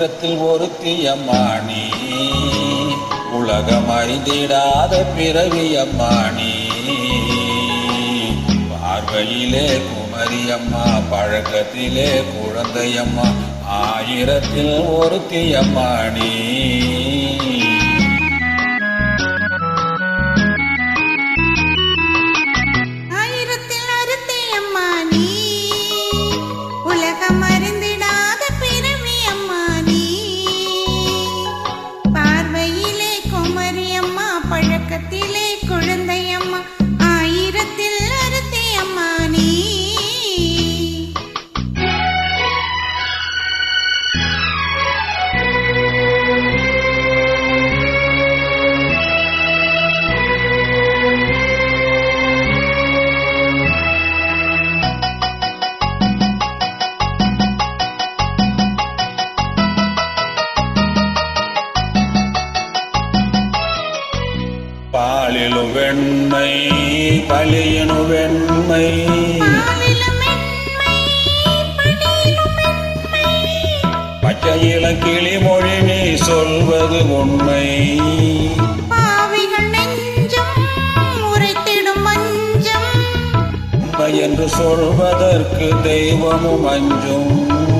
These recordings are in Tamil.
சமுத்திரத்தில் ஒரு தீயம்மாணி உலகம் அறிந்திடாத பிறவியம்மாணி பார்வையிலே குமரியம்மா பழக்கத்திலே குழந்தையம்மா ஆயிரத்தில் ஒரு தீயம்மாணி அம்மா பாலிலு வெண்மை பலியனு வெண்மை. பாலிலும் மென்மை, பனியிலும் மென்மை. பச்சை இளக்கிளி மொழி நீ சொல்வது உண்மை என்று சொல்வதற்கு தெய்வமும் அஞ்சும்.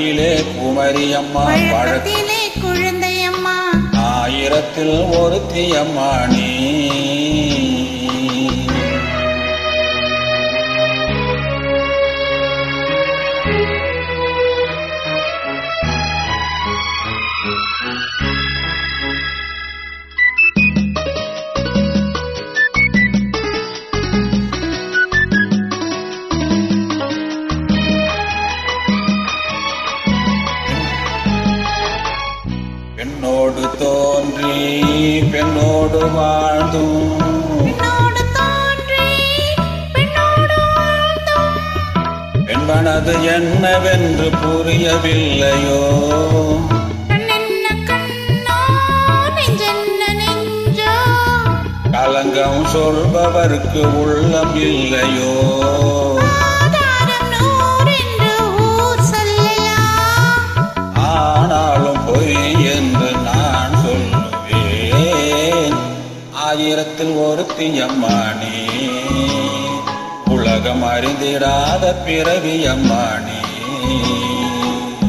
பார்வையிலே குமரியம்மா பழக்க பழக்கத்திலே குழந்தை அம்மா ஆயிரத்தில் ஒருத்தி அம்மா நீ. பெண்ணோடு வாழ்ந்தும். பெண்மனது என்னவென்று புரியவில்லையோ? கலங்கம் சொல்பவர்க்கு உள்ளம் இல்லையோ? ஆயிரத்தில் ஒருத்தி அம்மானி. உலகம் அறிந்திடாத பிறவி அம்மானி.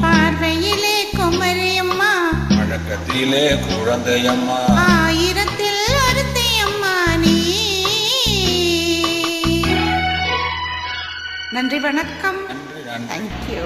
பார்வையிலே குமரியம்மா பழக்கத்திலே குழந்தையம்மா ஆயிரத்தில் ஒருத்தி அம்மா நீ நன்றி வணக்கம் தேங்க்யூ